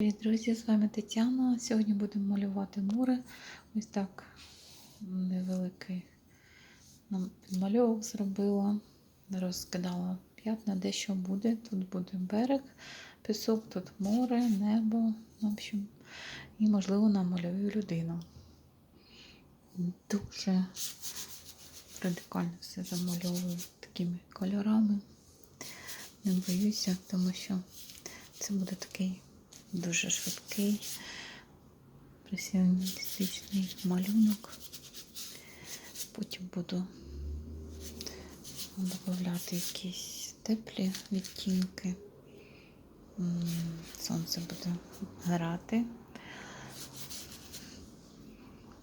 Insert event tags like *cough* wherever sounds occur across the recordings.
Привіт, друзі! З вами Тетяна. Сьогодні будемо малювати море. Ось так невеликий нам підмальовок зробила, розкидала п'ятна, де що буде. Тут буде берег, пісок, тут море, небо. В общем, і, можливо, намалюю людину. Дуже радикально все замальовую такими кольорами. Не боюся, тому що це буде такий дуже швидкий, пресіоністичний малюнок. Потім буду додати якісь теплі відтінки. Сонце буде грати.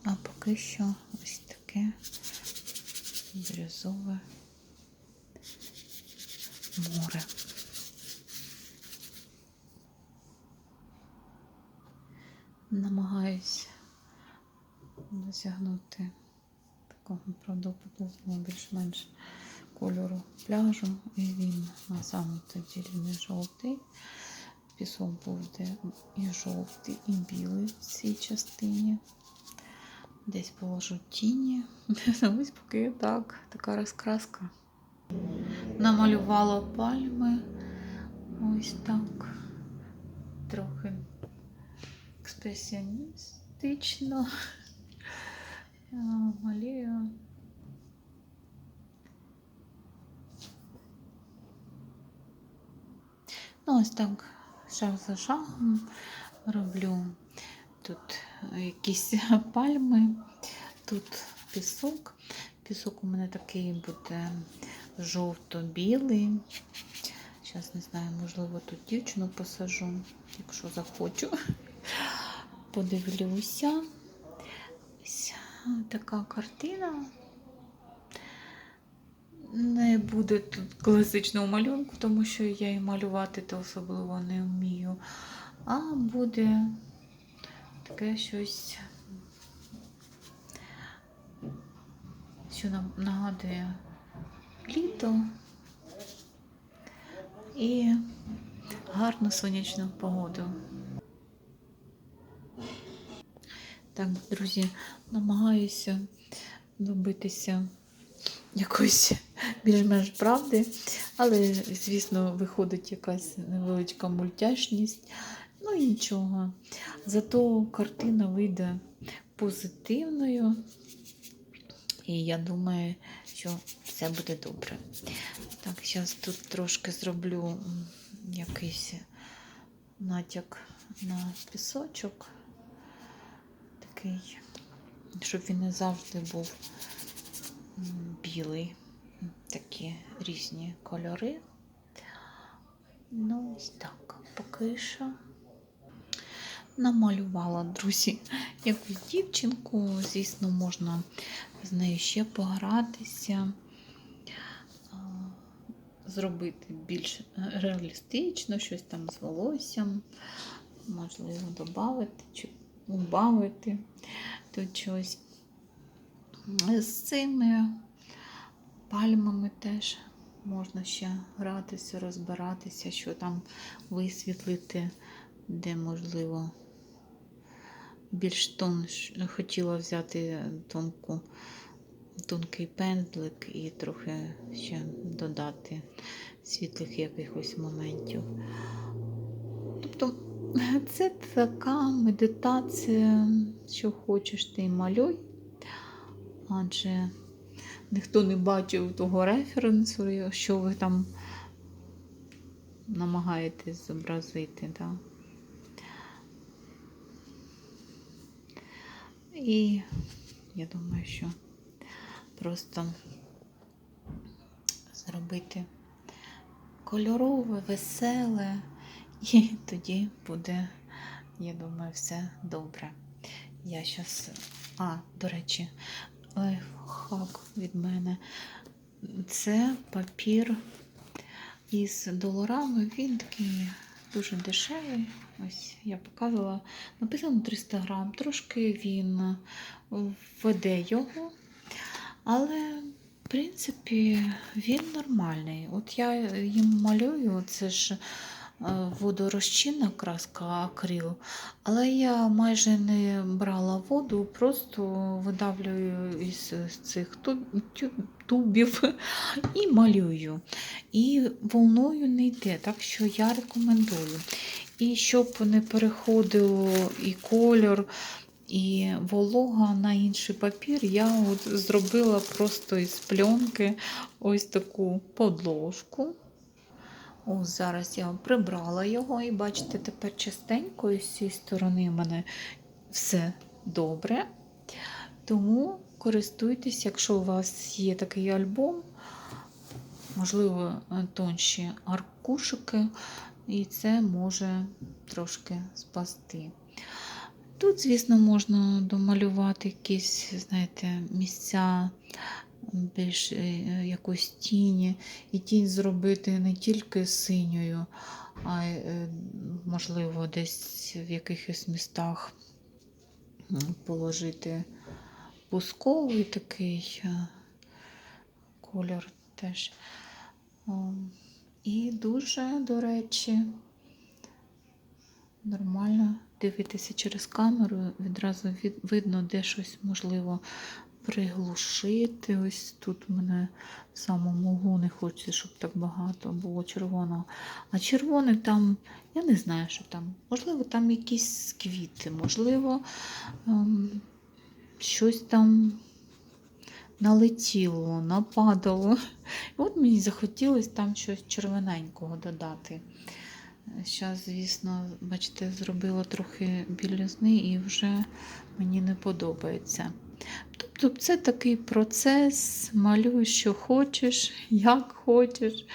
А поки що ось таке бірюзове море. Намагаюсь досягнути такого продуктивного більш-менш кольору пляжу. І він на самому тоді не жовтий. Пісок буде і жовтий, і білий в цій частині. Десь положу тіні. *laughs* Ось поки так, така розкраска. Намалювала пальми. Ось так. Трохи експресіоністично. Я малюю. Ну, ось так, шаг за шагом роблю тут якісь пальми, тут пісок. Пісок у мене такий буде жовто-білий. Зараз не знаю, можливо, тут дівчину посажу, якщо захочу. Подивлюся. Ось така картина. Не буде тут класичного малюнку, тому що я і малювати то особливо не вмію. А буде таке щось, що нам нагадує літо і гарну сонячну погоду. Так, друзі, намагаюся добитися якоїсь більш-менш правди, але, звісно, виходить якась невеличка мультяшність. Ну і нічого. Зато картина вийде позитивною. І я думаю, що все буде добре. Так, зараз тут трошки зроблю якийсь натяк на пісочок. Такий, щоб він не завжди був білий. Такі різні кольори. Ну, ось так, поки що намалювала, друзі, якусь дівчинку. Звісно, можна з нею ще погратися, зробити більш реалістично, щось там з волоссям, можливо, додати убавити тут щось. З цими пальмами теж можна ще гратися, розбиратися, що там висвітлити, де можливо більш тон хотіла взяти тонку, тонкий пензлик і трохи ще додати світлих якихось моментів. Тобто це така медитація, що хочеш ти малюй, адже ніхто не бачив того референсу, що ви там намагаєтесь зобразити. Да? І я думаю, що просто зробити кольорове, веселе, *laughs* і тоді буде, я думаю, все добре. Я зараз, а, до речі, лайфхак від мене. Це папір із доларами. Він такий дуже дешевий. Ось я показувала. Написано 300 грам. Трошки він веде його. Але, в принципі, він нормальний. От я їм малюю, це ж водорозчинна краска акрил, але я майже не брала воду, просто видавлюю із цих тубів і малюю. І волною не йде, так що я рекомендую. І щоб не переходило і кольор, і волога на інший папір, я от зробила просто із пленки ось таку подложку. Ось зараз я прибрала його, і бачите, тепер частенько і з цієї сторони в мене все добре. Тому користуйтесь, якщо у вас є такий альбом, можливо, тонші аркушики, і це може трошки спасти. Тут, звісно, можна домалювати якісь, знаєте, місця більш е, якоїсь тіні, і тінь зробити не тільки синьою, а е, можливо, десь в якихось містах положити бусковий такий е, колір теж. І дуже, до речі, нормально дивитися через камеру, відразу видно, де щось можливо приглушити. Ось тут мене в самому углу не хочеться, щоб так багато було червоного. А червоне там, я не знаю, що там. Можливо, там якісь квіти, можливо, ем, щось там налетіло, нападало. От мені захотілося там щось червоненького додати. Зараз, звісно, бачите, зробила трохи білізни і вже мені не подобається. Тобто це такий процес, малюй, що хочеш, як хочеш.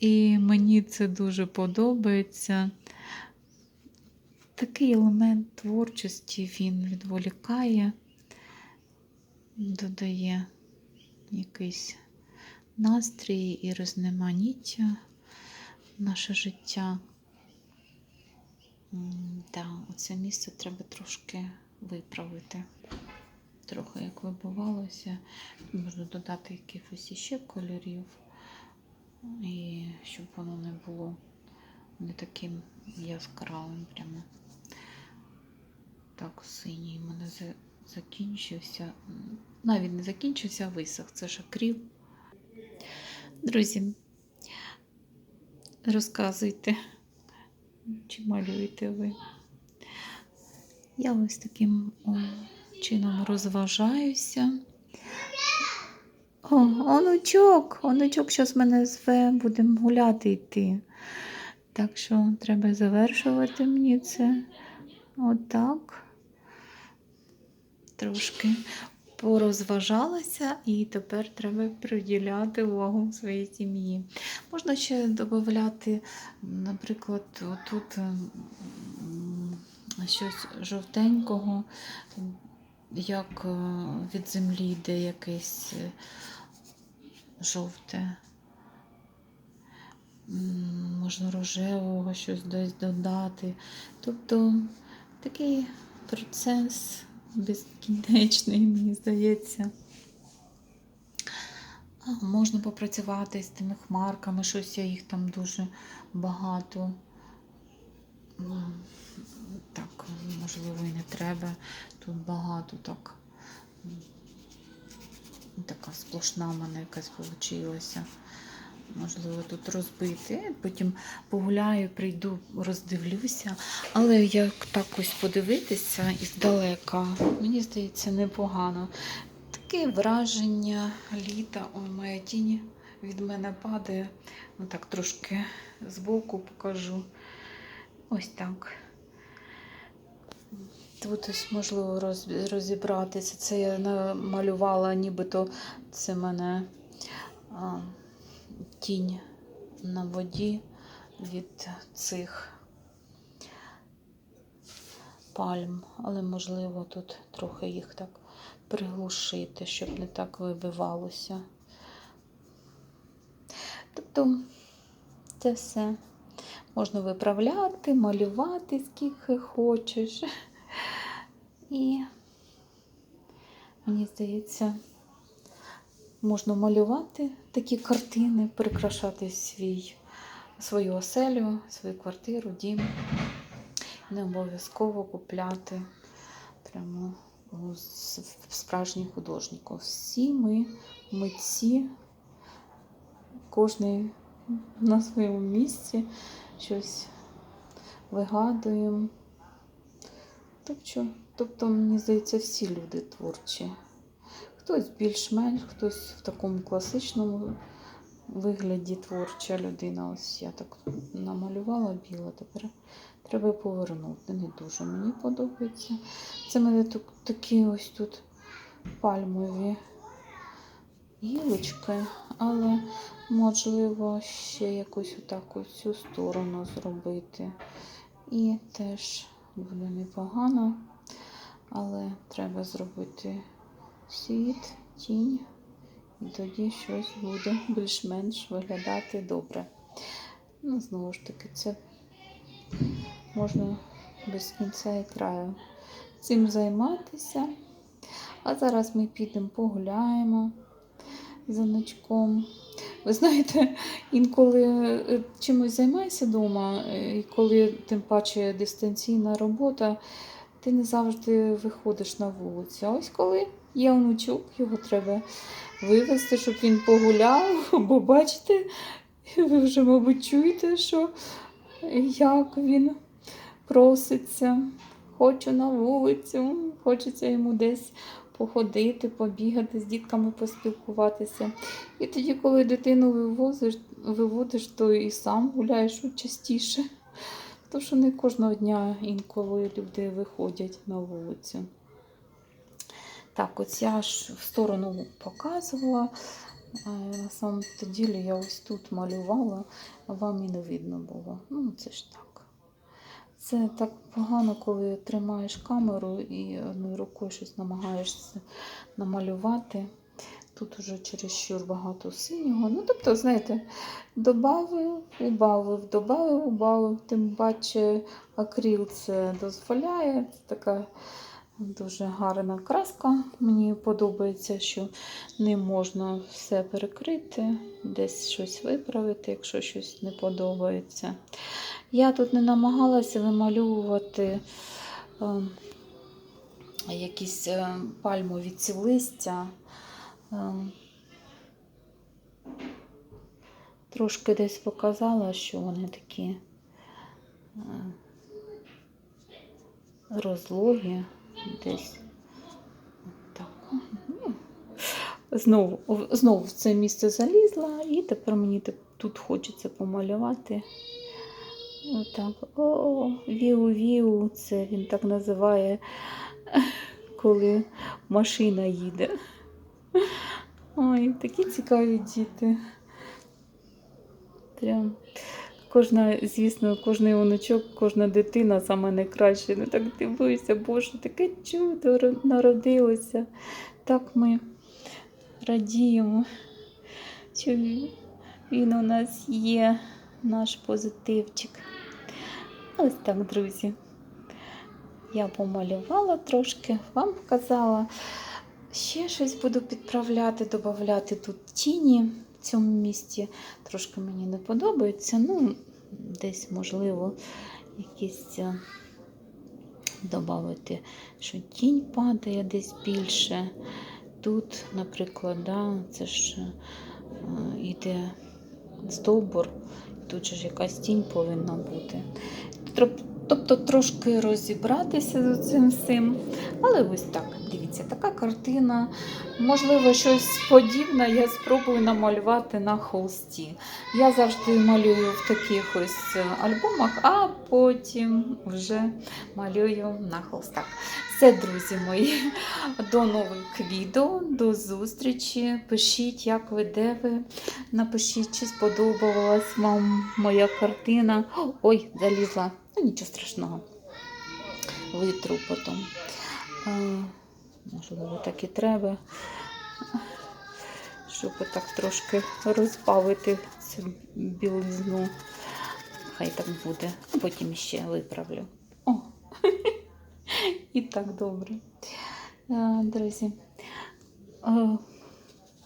І мені це дуже подобається. Такий елемент творчості він відволікає, додає якийсь настрій і розноманіття наше життя. Да, оце місце треба трошки виправити. Трохи як вибивалося. Можна додати якихось іще кольорів, і щоб воно не було не таким яскравим прямо. Так, синій в мене закінчився. Навіть не закінчився, а висох. Це ж акрил. Друзі, розказуйте, чи малюєте ви. Я ось таким чином розважаюся. О, онучок, онучок щось мене зве, будемо гуляти йти. Так що треба завершувати мені це отак. Трошки порозважалася, і тепер треба приділяти увагу своїй сім'ї. Можна ще додати, наприклад, тут щось жовтенького, як е, від землі йде якесь е, жовте. Можна рожевого щось десь додати. Тобто такий процес безкінечний, мені здається. Можна попрацювати з тими хмарками, щось я їх там дуже багато. Так, можливо, і не треба. Тут багато так. Така сплошна в мене якась вийшла. Можливо, тут розбити. Потім погуляю, прийду, роздивлюся. Але як так ось подивитися іздалека, мені здається, непогано. Таке враження літа. Ой, моя тінь від мене падає. Ну так, трошки збоку покажу. Ось так. Тут ось можливо роз- розібратися. Це я намалювала, нібито це мене а, тінь на воді від цих пальм, але можливо тут трохи їх так приглушити, щоб не так вибивалося. Тобто це все можна виправляти, малювати скільки хочеш. І мені здається, можна малювати такі картини, прикрашати свій свою оселю, свою квартиру, дім. Не обов'язково купляти прямо у справжніх художників. Всі ми митці, кожен на своєму місці щось вигадуємо. Тобто, тобто, мені здається, всі люди творчі. Хтось більш-менш, хтось в такому класичному вигляді творча людина. Ось я так намалювала біле, тепер треба повернути. Не дуже мені подобається. Це мене такі ось тут пальмові гілочки, але можливо ще якось отак ось цю сторону зробити. І теж буде непогано, але треба зробити світ, тінь, і тоді щось буде більш-менш виглядати добре. Ну, знову ж таки, це можна без кінця і краю цим займатися. А зараз ми підемо погуляємо з онучком. Ви знаєте, інколи е, чимось займаєшся вдома, і коли тим паче дистанційна робота, ти не завжди виходиш на вулицю. А ось коли є онучок, його треба вивезти, щоб він погуляв, *laughs* бо бачите, ви вже, мабуть, чуєте, що як він проситься. Хочу на вулицю, хочеться йому десь походити, побігати, з дітками поспілкуватися. І тоді, коли дитину вивозиш, виводиш, то і сам гуляєш частіше. Тому що не кожного дня інколи люди виходять на вулицю. Так, ось я ж в сторону показувала. На самом ділі я ось тут малювала, а вам і не видно було. Ну, це ж так. Це так погано, коли тримаєш камеру і одною рукою щось намагаєшся намалювати. Тут уже чересчур багато синього. Ну, тобто, знаєте, добавив, убавив, добавив, убавив. Тим паче акрил це дозволяє. Це така дуже гарна краска. Мені подобається, що не можна все перекрити, десь щось виправити, якщо щось не подобається. Я тут не намагалася вимальовувати е, якісь е, пальмові ці листя. Е, трошки десь показала, що вони такі е, розлогі десь. Так. Знову, знову в це місце залізла, і тепер мені тут хочеться помалювати. Отак. О, віу-віу, це він так називає, коли машина їде. Ой, такі цікаві діти. Прям кожна, звісно, кожний онучок, кожна дитина саме найкраще. Ну так дивуюся, Боже, таке чудо народилося. Так ми радіємо, що він у нас є, наш позитивчик. Ось так, друзі. Я помалювала трошки, вам показала. Ще щось буду підправляти, додати тут тіні в цьому місці. Трошки мені не подобається. Ну, десь, можливо, якісь додати, що тінь падає десь більше. Тут, наприклад, да, це ж е, іде стовбур, тут же ж якась тінь повинна бути. Тобто трошки розібратися з цим всім. Але ось так, дивіться, така картина. Можливо, щось подібне я спробую намалювати на холсті. Я завжди малюю в таких ось альбомах, а потім вже малюю на холстах. Все, друзі мої, до нових відео, до зустрічі. Пишіть, як ви, де ви. Напишіть, чи сподобалась вам моя картина. Ой, залізла. Нічого страшного. Витру потім. А, можливо, так і треба. Щоб так трошки розбавити цю білизну. Хай так буде. Потім ще виправлю. О! *laughs* І так добре. Друзі.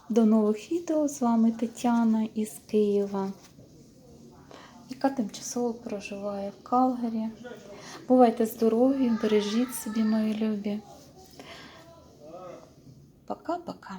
До нових відео. З вами Тетяна із Києва. Яка тимчасово проживає в Калгарі. Бувайте здорові, бережіть собі, мої любі. Пока-пока.